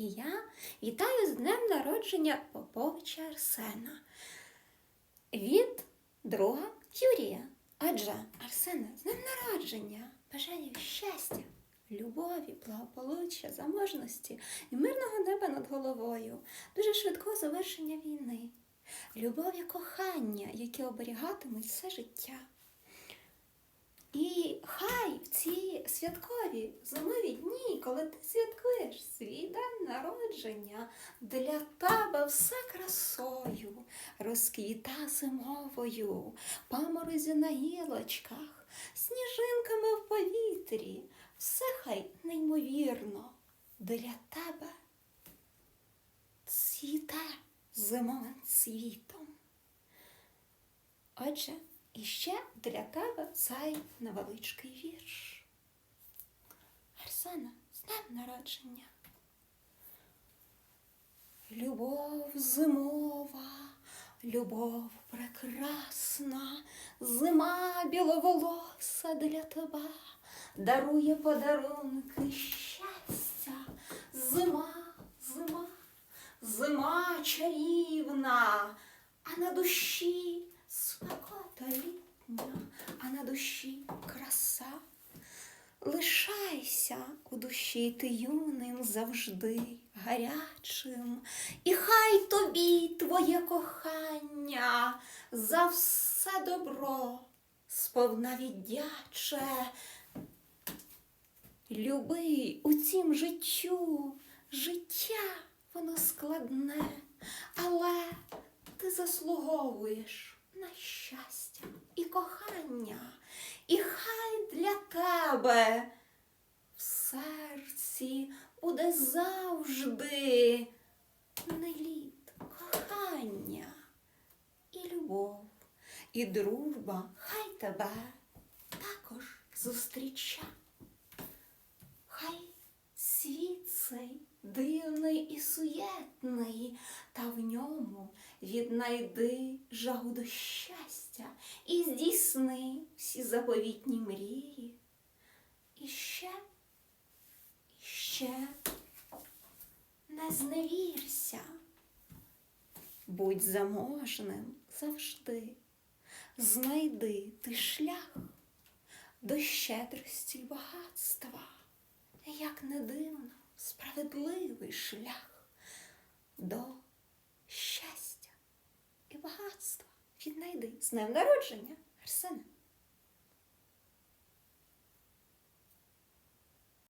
І я вітаю з днем народження Поповича Арсена від друга Юрія. Адже Арсене, з днем народження! Бажаю щастя, любові, благополуччя, заможності і мирного неба над головою, дуже швидкого завершення війни, любові, кохання, які оберігатимуть все життя. І хай в ці святкові зимові дні, коли ти святкуєш свій день народження, для тебе все красою, розквіта зимовою, паморозі на гілочках, сніжинками в повітрі, все хай неймовірно для тебе цвіте зимовим цвітом. Отже, іще для тебе цей невеличкий вірш. Арсена, днем народження. Любов зимова, любов прекрасна, зима біловолоса для тебе дарує подарунки щастя. Зима, зима, зима чарівна, а на душі спекота літня, а на душі краса. Лишайся душі ти юним завжди гарячим, і хай тобі твоє кохання за все добро сповна віддяче. Люби у цім життю, життя воно складне, але ти заслуговуєш на щастя і кохання, і хай для тебе серці буде завжди не лід, кохання і любов, і дружба, хай тебе також зустріча. Хай світ цей дивний і суєтний, та в ньому віднайди жагу до щастя і здійсни всі заповітні мрії. І ще, ще не зневірся, будь заможним завжди, знайди ти шлях до щедрості й багатства, як не дивно, справедливий шлях до щастя і багатства. Віднайди з днем народження, Арсене.